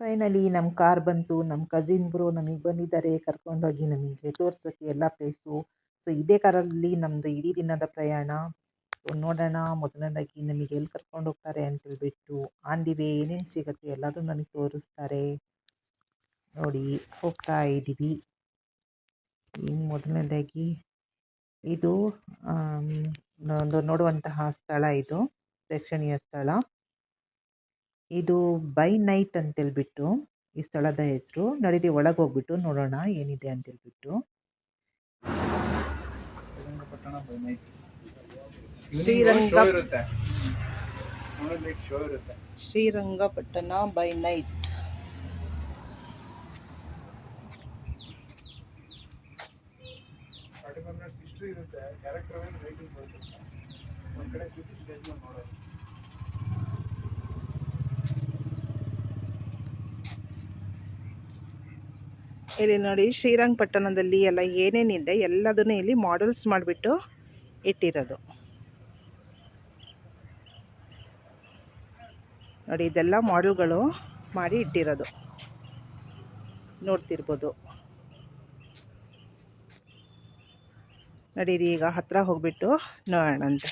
Finally ನಮ್ಮ car ಬಂತು ನಮ್ಮ ಕಸಿನ್ ಬ್ರೋ ನಮಗೆ ಬಂದಿದ್ದಾರೆ, ಕರ್ಕೊಂಡೋಗಿ ನಮಗೆ ತೋರ್ಸೋಕ್ಕೆ ಎಲ್ಲ ಪ್ಲೇಸು ಸೊ ಇದೇ ಕಾರಲ್ಲಿ ನಮ್ಮದು ಇಡೀ ದಿನದ ಪ್ರಯಾಣ. ಸೊ ನೋಡೋಣ, ಮೊದಲನೇದಾಗಿ ನಮಗೆ ಎಲ್ಲಿ ಕರ್ಕೊಂಡು ಹೋಗ್ತಾರೆ ಅಂತ ಹೇಳ್ಬಿಟ್ಟು ಆನ್ ದಿ ವೇ ಏನೇನು ಸಿಗುತ್ತೆ ಎಲ್ಲದೂ ನನಗೆ ತೋರಿಸ್ತಾರೆ. ನೋಡಿ, ಹೋಗ್ತಾ ಇದ್ದೀವಿ. ಇನ್ನು ಮೊದಲನೇದಾಗಿ ಇದು ಒಂದು ನೋಡುವಂತಹ ಸ್ಥಳ ಇದು, ಪ್ರೇಕ್ಷಣೀಯ ಸ್ಥಳ. ಇದು ಬೈ ನೈಟ್ ಅಂತೇಳ್ಬಿಟ್ಟು ಈ ಸ್ಥಳದ ಹೆಸರು. ನಡೀರಿ ಒಳಗೆ ಹೋಗ್ಬಿಟ್ಟು ನೋಡೋಣ ಏನಿದೆ ಅಂತೇಳ್ಬಿಟ್ಟು. ಶ್ರೀರಂಗ ಶೋ ಇರುತ್ತೆ. ನೋಡ್ಲಿಕ್ಕೆ ಶೋ ಇರುತ್ತೆ. ಶ್ರೀರಂಗಪಟ್ಟಣ ಬೈ ನೈಟ್ ಇರುತ್ತೆ. ಕ್ಯಾರೆಕ್ಟರ್ ಒಂದು ಕಡೆ ಮೇಲೆ ನೋಡೋದು. ಇಲ್ಲಿ ನೋಡಿ ಶ್ರೀರಂಗಪಟ್ಟಣದಲ್ಲಿ ಎಲ್ಲ ಏನೇನಿದೆ ಎಲ್ಲದನ್ನು ಇಲ್ಲಿ ಮಾಡಲ್ಸ್ ಮಾಡಿಬಿಟ್ಟು ಇಟ್ಟಿರೋದು. ನೋಡಿ, ಇದೆಲ್ಲ ಮಾಡಲ್ಗಳು ಮಾಡಿ ಇಟ್ಟಿರೋದು. ನೋಡ್ತಿರ್ಬೋದು. ನಡೀರಿ ಈಗ ಹತ್ತಿರ ಹೋಗಿಬಿಟ್ಟು ನೋಡೋಣಂತೆ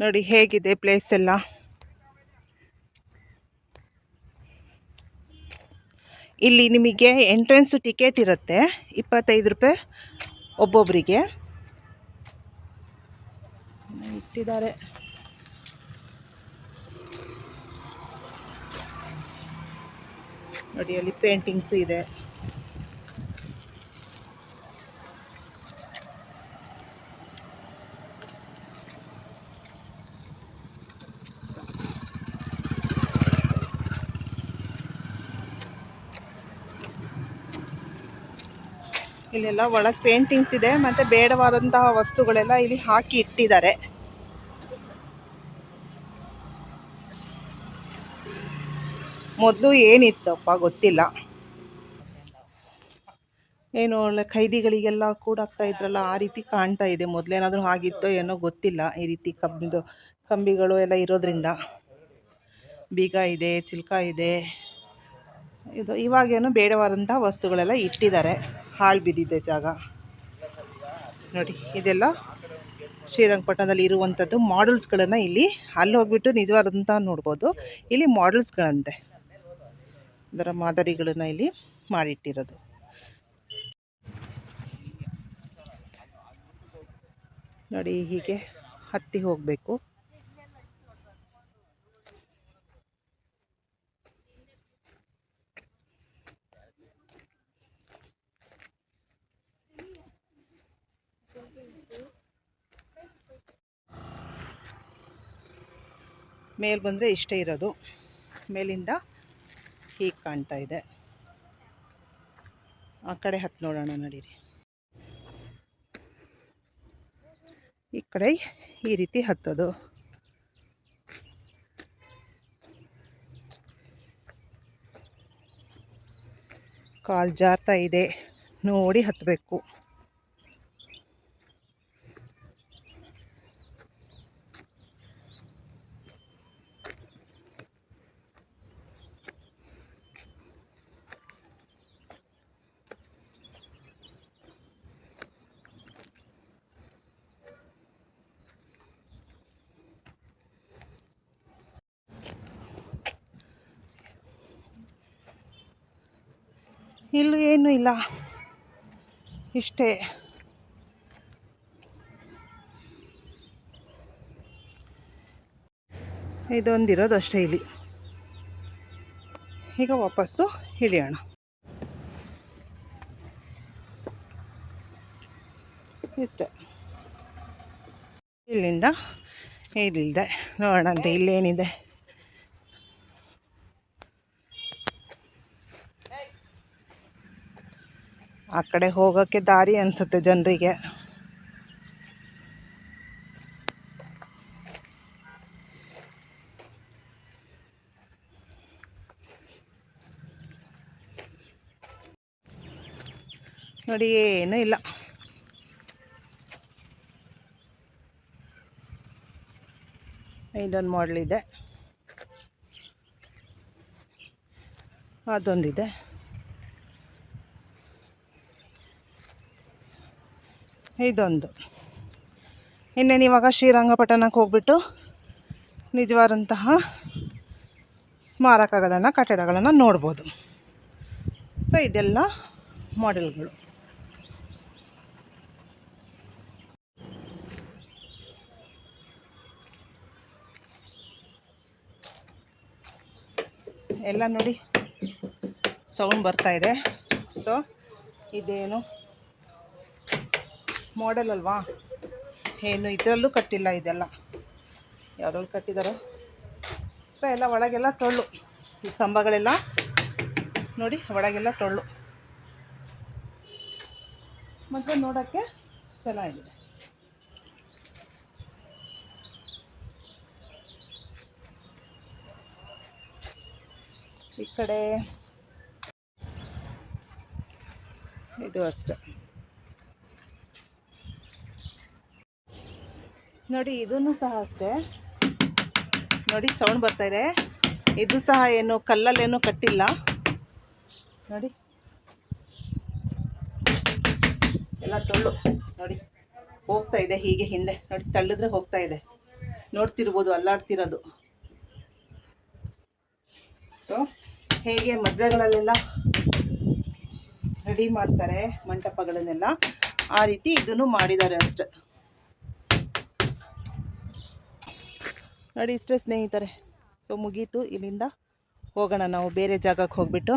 ನೋಡಿ ಹೇಗಿದೆ ಪ್ಲೇಸ್ ಎಲ್ಲ? ಇಲ್ಲಿ ನಿಮಗೆ ಎಂಟ್ರೆನ್ಸ್ ಟಿಕೆಟ್ ಇರುತ್ತೆ, ಇಪ್ಪತ್ತೈದು ರೂಪಾಯಿ ಒಬ್ಬೊಬ್ಬರಿಗೆ ಇಟ್ಟಿದ್ದಾರೆ. ನೋಡಿ, ಅಲ್ಲಿ ಪೇಂಟಿಂಗ್ಸು ಇದೆ. ಇಲ್ಲೆಲ್ಲ ಒಳಗೆ ಪೇಂಟಿಂಗ್ಸ್ ಇದೆ, ಮತ್ತು ಬೇಡವಾದಂತಹ ವಸ್ತುಗಳೆಲ್ಲ ಇಲ್ಲಿ ಹಾಕಿ ಇಟ್ಟಿದ್ದಾರೆ. ಮೊದಲು ಏನಿತ್ತಪ್ಪ ಗೊತ್ತಿಲ್ಲ. ಏನು ಒಳ್ಳೆ ಖೈದಿಗಳಿಗೆಲ್ಲ ಕೂಡಾಗ್ತಾ ಇದ್ರಲ್ಲ, ಆ ರೀತಿ ಕಾಣ್ತಾ ಇದೆ. ಮೊದಲೇನಾದರೂ ಆಗಿತ್ತೋ ಏನೋ ಗೊತ್ತಿಲ್ಲ ಈ ರೀತಿ ಕಬ್ಬಿದು ಕಂಬಿಗಳು ಎಲ್ಲ ಇರೋದ್ರಿಂದ. ಬೀಗ ಇದೆ, ಚಿಲ್ಕ ಇದೆ. ಇದು ಇವಾಗೇನು ಬೇಡವಾದಂಥ ವಸ್ತುಗಳೆಲ್ಲ ಇಟ್ಟಿದ್ದಾರೆ. ಹಾಳು ಬಿದ್ದಿದ್ದ ಜಾಗ. ನೋಡಿ, ಇದೆಲ್ಲ ಶ್ರೀರಂಗಪಟ್ಟಣದಲ್ಲಿ ಇರುವಂಥದ್ದು ಮಾಡೆಲ್ಸ್ಗಳನ್ನು ಇಲ್ಲಿ ಅಲ್ಲಿ ಹೋಗ್ಬಿಟ್ಟು ನಿಜವಾದಂಥ ನೋಡ್ಬೋದು. ಇಲ್ಲಿ ಮಾಡಲ್ಸ್ಗಳಂತೆ ಅದರ ಮಾದರಿಗಳನ್ನು ಇಲ್ಲಿ ಮಾಡಿಟ್ಟಿರೋದು. ನೋಡಿ, ಹೀಗೆ ಹತ್ತಿ ಹೋಗಬೇಕು. ಮೇಲೆ ಬಂದರೆ ಇಷ್ಟೇ ಇರೋದು. ಮೇಲಿಂದ ಹೀಗೆ ಕಾಣ್ತಾ ಇದೆ. ಆ ಕಡೆ ಹತ್ತು ನೋಡೋಣ ನಡೀರಿ. ಈ ಕಡೆ ಈ ರೀತಿ ಹತ್ತೋದು. ಕಾಲು ಜಾರ್ತಾ ಇದೆ. ನೋಡಿ ಹತ್ತಬೇಕು. ಇಲ್ಲೂ ಏನೂ ಇಲ್ಲ. ಇಷ್ಟೇ. ಇದೊಂದಿರೋದು ಅಷ್ಟೇ ಇಲ್ಲಿ. ಈಗ ವಾಪಸ್ಸು ಇಳಿಯೋಣ ಇಷ್ಟೇ. ಇಲ್ಲಿಂದ ಇಲ್ಲಿದೆ ನೋಡೋಣ ಅಂತ ಇಲ್ಲೇನಿದೆ. ಆ ಕಡೆ ಹೋಗೋಕ್ಕೆ ದಾರಿ ಅನಿಸುತ್ತೆ ಜನರಿಗೆ. ನೋಡಿ ಏನೂ ಇಲ್ಲ. ಇದೊಂದು ಇದೆ. ಅದೊಂದಿದೆ. ಇದೊಂದು. ಇನ್ನೇನು ಇವಾಗ ಶ್ರೀರಂಗಪಟ್ಟಣಕ್ಕೆ ಹೋಗ್ಬಿಟ್ಟು ನಿಜವಾದಂತಹ ಸ್ಮಾರಕಗಳನ್ನು, ಕಟ್ಟಡಗಳನ್ನು ನೋಡ್ಬೋದು. ಸೊ ಇದೆಲ್ಲ ಮಾಡೆಲ್ಗಳು. ಎಲ್ಲ ನೋಡಿ ಸೌಂಡ್ ಬರ್ತಾ ಇದೆ. ಸೊ ಇದೇನು? ಮಾಡೆಲ್ ಅಲ್ವಾ? ಏನು, ಇದರಲ್ಲೂ ಕಟ್ಟಿಲ್ಲ ಇದೆಲ್ಲ. ಯಾವುದ್ರಲ್ಲಿ ಕಟ್ಟಿದಾರೋ? ಎಲ್ಲ ಒಳಗೆಲ್ಲ ಟೊಳ್ಳು. ಈ ಕಂಬಗಳೆಲ್ಲ ನೋಡಿ, ಒಳಗೆಲ್ಲ ಟೊಳ್ಳು. ಮತ್ತು ನೋಡೋಕ್ಕೆ ಚೆನ್ನಾಗಿದೆ. ಈ ಕಡೆ ಇದು ಅಷ್ಟೆ. ನೋಡಿ ಇದೂ ಸಹ ಅಷ್ಟೇ. ನೋಡಿ ಸೌಂಡ್ ಬರ್ತಾ ಇದೆ. ಇದು ಸಹ ಏನು, ಕಲ್ಲಲ್ಲೇನು ಕಟ್ಟಿಲ್ಲ. ನೋಡಿ. ಎಲ್ಲ ಟೊಳ್ಳು. ನೋಡಿ, ಹೋಗ್ತಾ ಇದೆ ಹೀಗೆ ಹಿಂದೆ. ನೋಡಿ, ತಳ್ಳಿದ್ರೆ ಹೋಗ್ತಾ ಇದೆ. ನೋಡ್ತಿರ್ಬೋದು, ಅಲ್ಲಾಡ್ತಿರೋದು. ಸೊ ಹೇಗೆ ಮದುವೆಗಳಲ್ಲೆಲ್ಲ ರೆಡಿ ಮಾಡ್ತಾರೆ ಮಂಟಪಗಳನ್ನೆಲ್ಲ, ಆ ರೀತಿ ಇದನ್ನು ಮಾಡಿದ್ದಾರೆ ಅಷ್ಟೆ. ನೋಡಿ, ಇಷ್ಟೇ ಸ್ನೇಹಿತರೆ. ಸೊ ಮುಗೀತು. ಇಲ್ಲಿಂದ ಹೋಗೋಣ ನಾವು. ಬೇರೆ ಜಾಗಕ್ಕೆ ಹೋಗ್ಬಿಟ್ಟು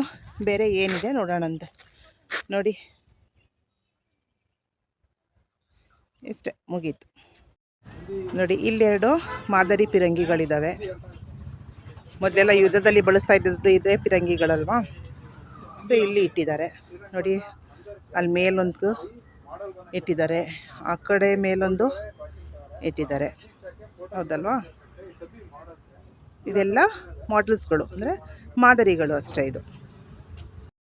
ಬೇರೆ ಏನಿದೆ ನೋಡೋಣಂತೆ ನೋಡಿ. ಇಷ್ಟೇ, ಮುಗೀತು. ನೋಡಿ, ಇಲ್ಲೆರಡು ಮಾದರಿ ಪಿರಂಗಿಗಳಿದ್ದಾವೆ ಮೊದಲೆಲ್ಲ ಯುದ್ಧದಲ್ಲಿ ಬಳಸ್ತಾ ಇದ್ದದ್ದು ಇದೇ ಪಿರಂಗಿಗಳಲ್ವಾ? ಸೊ ಇಲ್ಲಿ ಇಟ್ಟಿದ್ದಾರೆ. ನೋಡಿ, ಅಲ್ಲಿ ಮೇಲೊಂದು ಇಟ್ಟಿದ್ದಾರೆ. ಆ ಕಡೆ ಮೇಲೊಂದು ಇಟ್ಟಿದ್ದಾರೆ. ಹೌದಲ್ವಾ? ಇದೆಲ್ಲ ಮಾಡೆಲ್ಸ್ಗಳು ಅಂದರೆ ಮಾದರಿಗಳು ಅಷ್ಟೇ ಇದು.